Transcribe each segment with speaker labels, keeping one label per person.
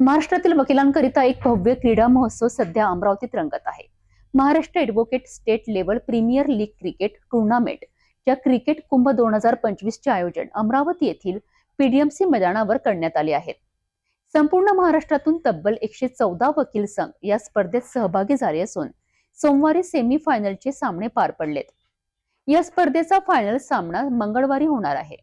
Speaker 1: महाराष्ट्रातील वकिलांकरिता एक भव्य क्रीडा महोत्सव सध्या अमरावतीत रंगत आहे. Maharashtra advocate state level premier league cricket tournament या क्रिकेट कुंभ दोन हजार पंचवीसचे आयोजन अमरावती येथील पीडीएमसी मैदानावर करण्यात आले आहे. संपूर्ण महाराष्ट्रातून तब्बल एकशे चौदा वकील संघ या स्पर्धेत सहभागी झाले असून सोमवारी सेमी फायनलचे सामने पार पडलेत. या स्पर्धेचा फायनल सामना मंगळवारी होणार आहे.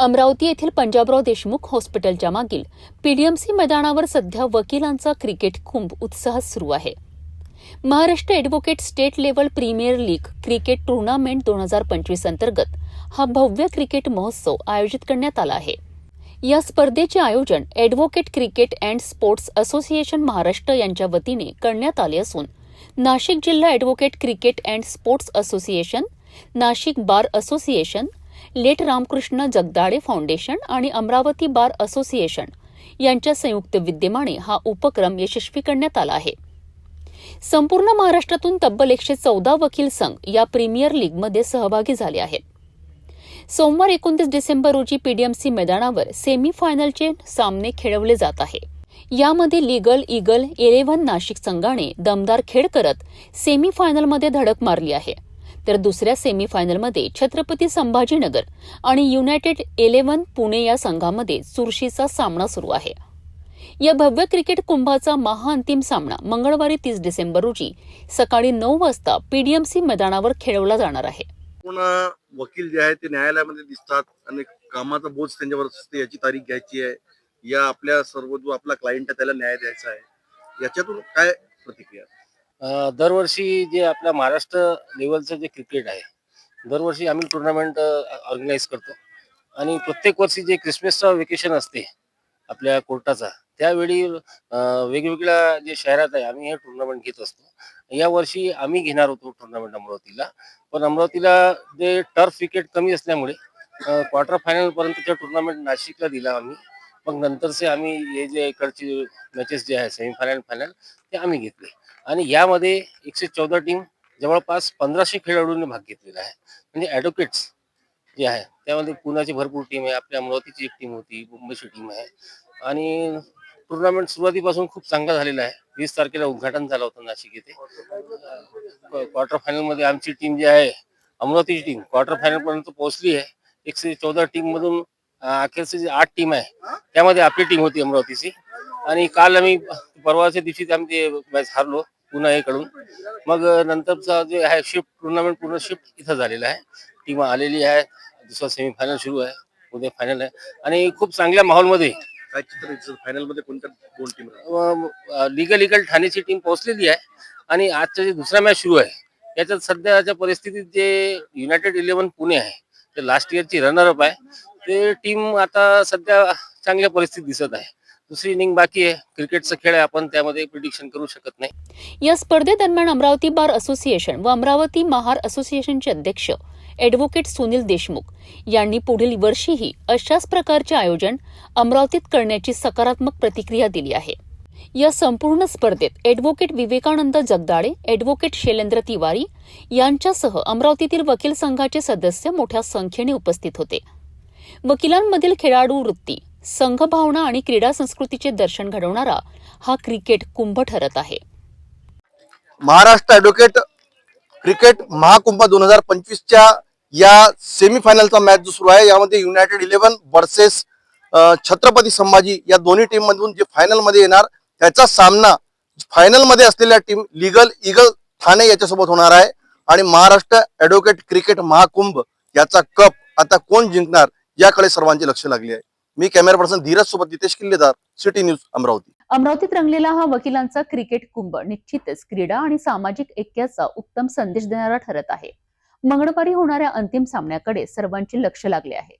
Speaker 1: अमरावती येथील पंजाबराव देशमुख हॉस्पिटलच्या मागील पीडीएमसी मैदानावर सध्या वकिलांचा क्रिकेट कुंभ उत्साहात सुरू आहे. Maharashtra advocate state level premier league cricket tournament दोन हजार पंचवीस अंतर्गत हा भव्य क्रिकेट महोत्सव आयोजित करण्यात आला आहे. या स्पर्धेचे आयोजन advocate cricket and sports association Maharashtra यांच्या वतीने करण्यात आले असून नाशिक जिल्हा advocate cricket and sports association Nashik bar association late Ramkrishna Jagdale foundation आणि अमरावती बार असोसिएशन यांच्या संयुक्त विद्यमाने हा उपक्रम यशस्वी करण्यात आला आहे. संपूर्ण महाराष्ट्रातून तब्बल एकशे चौदा वकील संघ या प्रीमियर लीगमध्ये सहभागी झाले आहेत. सोमवार एकोणतीस डिसेंबर रोजी पीडीएमसी मैदानावर सेमी फायनलचे सामने खेळवले जात आहे. यामध्ये लीगल इगल इलेव्हन नाशिक संघाने दमदार खेळ करत सेमी फायनलमध्ये धडक मारली आहे. तर दुसऱ्या सेमीफायनलमध्ये छत्रपती संभाजीनगर आणि युनायटेड इलेव्हन पुणे या संघामध्ये चुरशीचा सामना सुरू आहे. या भव्य क्रिकेट कुंभाचा महाअंतिम सामना मंगळवारी तीस डिसेंबर रोजी सकाळी नऊ वाजता पीडीएमसी मैदानावर खेळवला जाणार आहे.
Speaker 2: वकील जे आहे ते न्यायालयामध्ये दिसतात. आणि कामाचा बोज त्यांच्यावर असते याची तारीख घ्यायची आहे. या आपल्या सर्व जो आपला क्लायंट आहे त्याला न्याय द्यायचा आहे. याच्यातून काय प्रतिक्रिया?
Speaker 3: दरवर्षी जे आपल्या महाराष्ट्र लेवलचं जे क्रिकेट आहे दरवर्षी आम्ही टुर्नामेंट ऑर्गनाईज करतो. आणि प्रत्येक वर्षी जे क्रिसमसचा वेकेशन असते आपल्या कोर्टाचा त्यावेळी वेगवेगळ्या जे शहरात आहे आम्ही हे टुर्नामेंट घेत असतो. या वर्षी आम्ही घेणार होतो टुर्नामेंट अमरावतीला. पण अमरावतीला जे टर्फ विकेट कमी असल्यामुळे क्वार्टर फायनलपर्यंतच्या टुर्नामेंट नाशिकला दिला आम्ही. मग नंतरचे आम्ही हे जे इकडचे मॅचेस जे आहे सेमीफायनल फायनल ते आम्ही घेतले. आणि यामध्ये एकशे चौदा टीम जवळपास पंधराशे खेळाडूंनी भाग घेतलेला आहे. म्हणजे ॲडव्होकेट्स जे आहे त्यामध्ये पुण्याची भरपूर टीम आहे आपल्या अमरावतीची एक टीम होती मुंबईची टीम आहे. आणि टुर्नामेंट सुरुवातीपासून खूप चांगला झालेला आहे. वीस तारखेला उद्घाटन झालं होतं नाशिक येथे. क्वार्टर फायनलमध्ये आमची टीम जी आहे अमरावतीची टीम क्वार्टर फायनलपर्यंत पोहोचली आहे. एकशे चौदा टीममधून अखेरची जी आठ टीम आहे त्यामध्ये आपली टीम होती अमरावतीची. आणि काल आम्ही परवाच्या दिवशी आम्ही ते मॅच हारलो पुन्हा हे कडून मग नंतरचा जे आहे शिफ्ट टुर्नामेंट पूर्ण शिफ्ट इथं झालेला आहे. टीम आलेली आहे दुसरा सेमीफायनल सुरू आहे उद्या फायनल आहे. आणि खूप चांगल्या माहोलमध्ये
Speaker 2: काय चित्र फायनलमध्ये कोणत्या दोन टीम
Speaker 3: लिगल लिगल ठाण्याची टीम पोहोचलेली आहे. आणि आजचा जे दुसरा मॅच सुरू आहे याच्यात सध्याच्या परिस्थितीत जे युनायटेड इलेव्हन पुणे आहे ते लास्ट इयरची रनर अप आहे. ते टीम आता सध्या चांगल्या परिस्थितीत दिसत आहे. दुसरी इनिंग बाकी आहे. क्रिकेटचा खेळ आहे. आपण त्यामध्ये प्रिडिक्शन करू शकत नाही.
Speaker 1: या स्पर्धेदरम्यान अमरावती बार असोसिएशन व अमरावती महार असोसिएशनचे अध्यक्ष ॲडव्होकेट सुनील देशमुख यांनी पुढील वर्षीही अशाच प्रकारचे आयोजन अमरावतीत करण्याची सकारात्मक प्रतिक्रिया दिली आहे. या संपूर्ण स्पर्धेत ॲडव्होकेट विवेकानंद जगदाळे ॲडव्होकेट शैलेंद्र तिवारी यांच्यासह अमरावतीतील वकील संघाचे सदस्य मोठ्या संख्येने उपस्थित होते. वकिलांमधील खेळाडू वृत्ती संघभावना आणि क्रीडा संस्कृतीचे दर्शन घडवणारा हा क्रिकेट कुंभ ठरत आहे.
Speaker 2: महाराष्ट्र ॲडव्होकेट क्रिकेट महाकुंभ दोन हजार पंचवीसच्या या सेमीफायनलचा मॅच जो सुरू आहे यामध्ये united eleven versus Chhatrapati Sambhaji या दोन्ही टीम मधून जे फायनलमध्ये येणार त्याचा सामना फायनलमध्ये असलेल्या टीम लिगल इगल ठाणे याच्यासोबत होणार आहे. आणि महाराष्ट्र ॲडव्होकेट क्रिकेट महाकुंभ याचा कप आता कोण जिंकणार याकडे सर्वांचे लक्ष लागले आहे. मी कॅमेरा पर्सन धीरज सोबत नितेश किल्लेदार सिटी न्यूज अमरावती.
Speaker 1: अमरावतीत रंगलेला हा वकिलांचा क्रिकेट कुंभ निश्चितच क्रीडा आणि सामाजिक ऐक्याचा उत्तम संदेश देणारा ठरत आहे. मंगळवारी होणाऱ्या अंतिम सामन्याकडे सर्वांचे लक्ष लागले आहे.